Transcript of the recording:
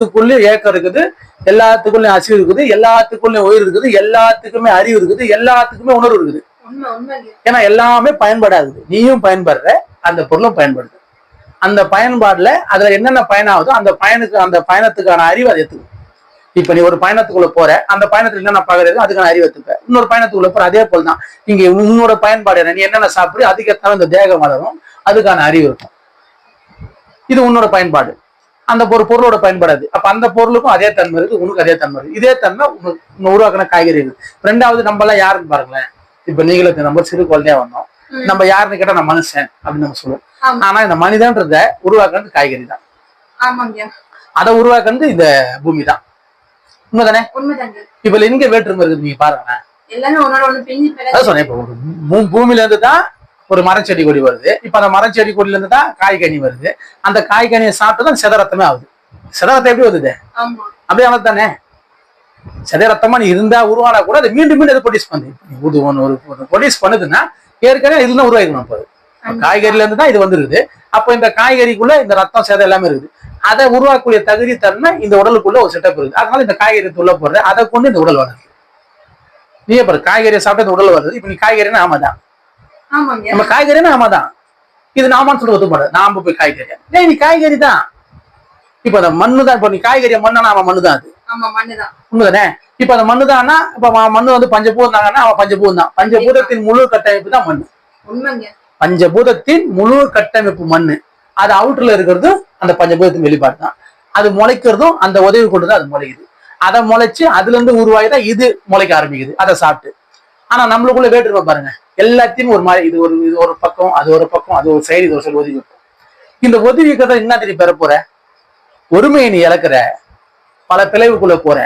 எல்லாத்துக்குள்ளயும் ஏக்கம் இருக்குது எல்லாத்துக்குள்ளயும் அசிவு இருக்குது எல்லாத்துக்குள்ளயும் உயிர் இருக்குது எல்லாத்துக்குமே அறிவு இருக்குது எல்லாத்துக்குமே உணர்வு இருக்குது. ஏன்னா எல்லாமே பயன்பாடாகுது நீயும் பயன்படுற அந்த பொருளும் பயன்படுது. அந்த பயன்பாடுல அதுல என்னென்ன பயனாகுதோ அந்த பயனுக்கு அந்த பயணத்துக்கான அறிவு அதை எடுத்துக்கும் இப்ப நீ ஒரு பயணத்துக்குள்ள போற அந்த பயணத்துல என்னென்ன பாக்குறது அதுக்கான அறிவு எடுத்துக்க இன்னொரு பயணத்துக்குள்ள போற அதே போல் தான் இங்க உன்னோட பயன்பாடு என்ன? நீ என்னென்ன சாப்பிடு அதுக்கேற்ற இந்த தேகம் வளரும் அதுக்கான அறிவு இருக்கும். இது உன்னோட பயன்பாடு. அந்த ஒரு பொருளோட பயன்பாடு அது அப்ப அந்த பொருளுக்கும் அதே தன்மை இருக்கு உனக்கு அதே தன்மை இருக்கு. இதே தன்மை உனக்கு உருவாக்கின காய்கறி இருக்கு. ரெண்டாவது நம்ம எல்லாம் யாருன்னு பாருங்களேன். இப்ப நீங்களுக்கு நம்ம சிறு குழந்தையா வந்தோம். நம்ம யாருன்னு கேட்டா நான் மனுஷன் அப்படின்னு நம்ம சொல்லுவோம். ஆனா இந்த மனிதன்றத உருவாக்குறது காய்கறி தான். அதை உருவாக்குறது இந்த பூமி தான் உண்மைதானே இப்ப எங்க வேற்றுமை இருக்குது நீங்க பாருங்க பூமியில இருந்து தான் ஒரு மரச்செடி கொடி வருது. இப்ப அந்த மரச்செடி கொடியில இருந்து தான் காய்கனி வருது. அந்த காய்கனியை சாப்பிட்டு தான் சிதறத்தமே ஆகுது. சிதறத்தை எப்படி வருது? அப்படியே அவன் தானே சிதறத்தமா நீ இருந்தா உருவானா கூட அதை மீண்டும் மீண்டும் ப்ரொடியூஸ் பண்ணு ஒரு ஒன்று ஒரு ப்ரொடியூஸ் பண்ணுதுன்னா ஏற்கனவே இதுல உருவாக்கணும் அப்போ அது. காய்கறில இருந்து தான் இது வந்துருது. அப்போ இந்த காய்கறிக்குள்ள இந்த ரத்தம் சேதம் எல்லாமே இருக்குது. அதை உருவாக்கக்கூடிய தகுதி தன்மை இந்த உடலுக்குள்ள ஒரு செட்டப் இருக்குது. அதனால இந்த காய்கறி உள்ள போடுற அதை கொண்டு இந்த உடல் வளருது நீ பாரு காய்கறியை சாப்பிட்டு இந்த உடல் வருது இப்ப நீ காய்கறினா ஆமா தான் ஆமாங்க நம்ம காய்கறினா ஆமா தான் இது நாமான்னு சொல்ல ஒத்துப்பாடு நாம போய் காய்கறி ஏய் நீ காய்கறி தான் இப்ப அந்த மண்ணு தான் இப்போ நீ காய்கறியை? மண்ணா அவன் மண்ணு தான் அது உண்மைதானே? இப்ப அந்த மண்ணு தான்னா இப்ப மண்ணு வந்து பஞ்சபூதம் அவன் பஞ்சபூதம் தான் பஞ்சபூதத்தின் முழு கட்டமைப்பு தான் மண்ணு. பஞ்சபூதத்தின் முழு கட்டமைப்பு மண்ணு. அது அவுட்டர்ல இருக்கிறது அந்த பஞ்சபூதத்தின் வெளிப்பாடு தான். அது முளைக்கிறதும் அந்த உதவி கொண்டு தான் அது முளைக்குது அதை முளைச்சு அதுல இருந்து உருவாகி தான் இது முளைக்க ஆரம்பிக்குது. அதை சாப்பிட்டு. ஆனா நம்மளுக்குள்ள வேற்றுமை பாருங்க. எல்லாத்தையும் ஒரு மாதிரி இது ஒரு இது ஒரு பக்கம் அது ஒரு பக்கம் அது ஒரு சைடு இது ஒரு சைடு ஒதுக்கி வைப்போம். இந்த ஒதுக்கி வைக்கிறத என்ன தெரியும் பெற போற ஒருமையை நீ இழக்கிற பல பிளவுக்குள்ள போற.